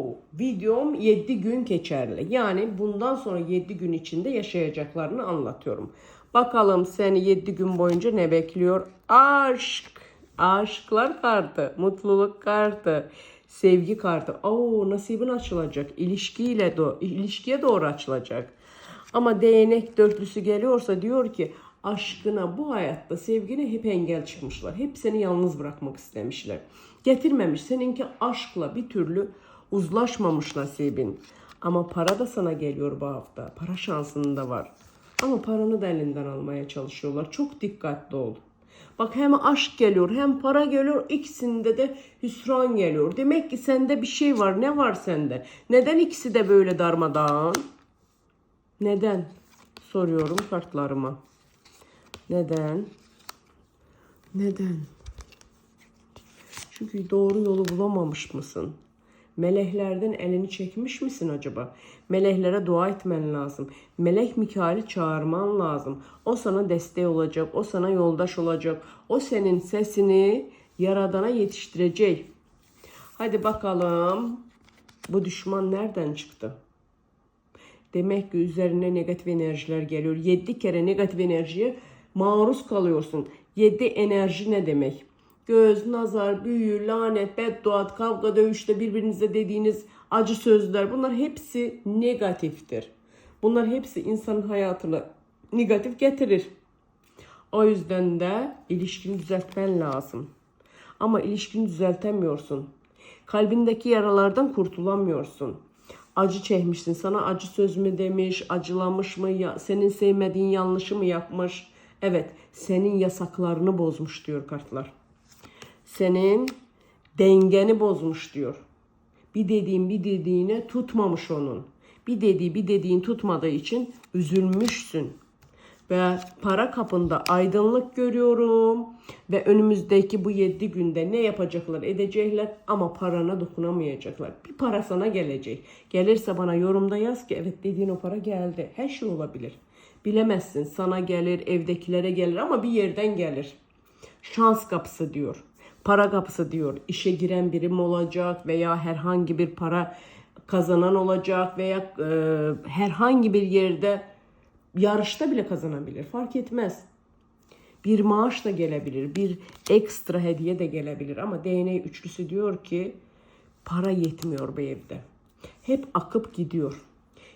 bu videom 7 gün geçerli. Yani bundan sonra 7 gün içinde yaşayacaklarını anlatıyorum. Bakalım seni 7 gün boyunca ne bekliyor? Aşk. Aşklar kartı, mutluluk kartı, sevgi kartı. Oo nasibin açılacak. İlişkiyle do ilişkiye doğru açılacak. Ama değnek dörtlüsü geliyorsa diyor ki aşkına bu hayatta sevgine hep engel çıkmışlar. Hep seni yalnız bırakmak istemişler. Getirmemiş. Seninki aşkla bir türlü uzlaşmamış nasibin. Ama para da sana geliyor bu hafta. Para şansın da var. Ama paranı da elinden almaya çalışıyorlar. Çok dikkatli ol. Bak hem aşk geliyor hem para geliyor. İkisinde de hüsran geliyor. Demek ki sende bir şey var. Ne var sende? Neden ikisi de böyle darmadağın? Neden? Soruyorum kartlarıma. Neden? Neden? Çünkü doğru yolu bulamamış mısın? Meleklerden elini çekmiş misin acaba? Meleklere dua etmen lazım. Melek Mikail'i çağırman lazım. O sana destek olacak. O sana yoldaş olacak. O senin sesini Yaradan'a yetiştirecek. Hadi bakalım. Bu düşman nereden çıktı? Demek ki üzerine negatif enerjiler geliyor. 7 kere negatif enerjiye maruz kalıyorsun. 7 enerji ne demek? Göz, nazar, büyü, lanet, beddua, kavga, dövüşte birbirinize dediğiniz acı sözler bunlar hepsi negatiftir. Bunlar hepsi insanın hayatına negatif getirir. O yüzden de ilişkini düzeltmen lazım. Ama ilişkini düzeltemiyorsun. Kalbindeki yaralardan kurtulamıyorsun. Acı çekmişsin. Sana acı söz mü demiş, acılamış mı, ya, senin sevmediğin yanlışı mı yapmış? Evet, senin yasaklarını bozmuş diyor kartlar. Senin dengeni bozmuş diyor. Bir dediğin bir dediğine tutmamış onun. Bir dediği bir dediğin tutmadığı için üzülmüşsün. Ve para kapında aydınlık görüyorum. Ve önümüzdeki bu 7 günde ne yapacaklar edecekler ama parana dokunamayacaklar. Bir para sana gelecek. Gelirse bana yorumda yaz ki evet dediğin o para geldi. Her şey olabilir. Bilemezsin sana gelir evdekilere gelir ama bir yerden gelir. Şans kapısı diyor. Para kapısı diyor. İşe giren birim olacak veya herhangi bir para kazanan olacak veya e, herhangi bir yerde yarışta bile kazanabilir. Fark etmez. Bir maaş da gelebilir. Bir ekstra hediye de gelebilir. Ama DNA üçlüsü diyor ki para yetmiyor bu evde. Hep akıp gidiyor.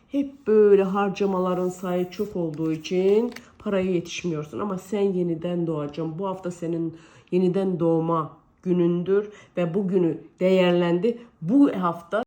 Hep böyle harcamaların sayı çok olduğu için paraya yetişmiyorsun. Ama sen yeniden doğacaksın. Bu hafta senin yeniden doğma günündür ve bugünü değerlendi. Bu hafta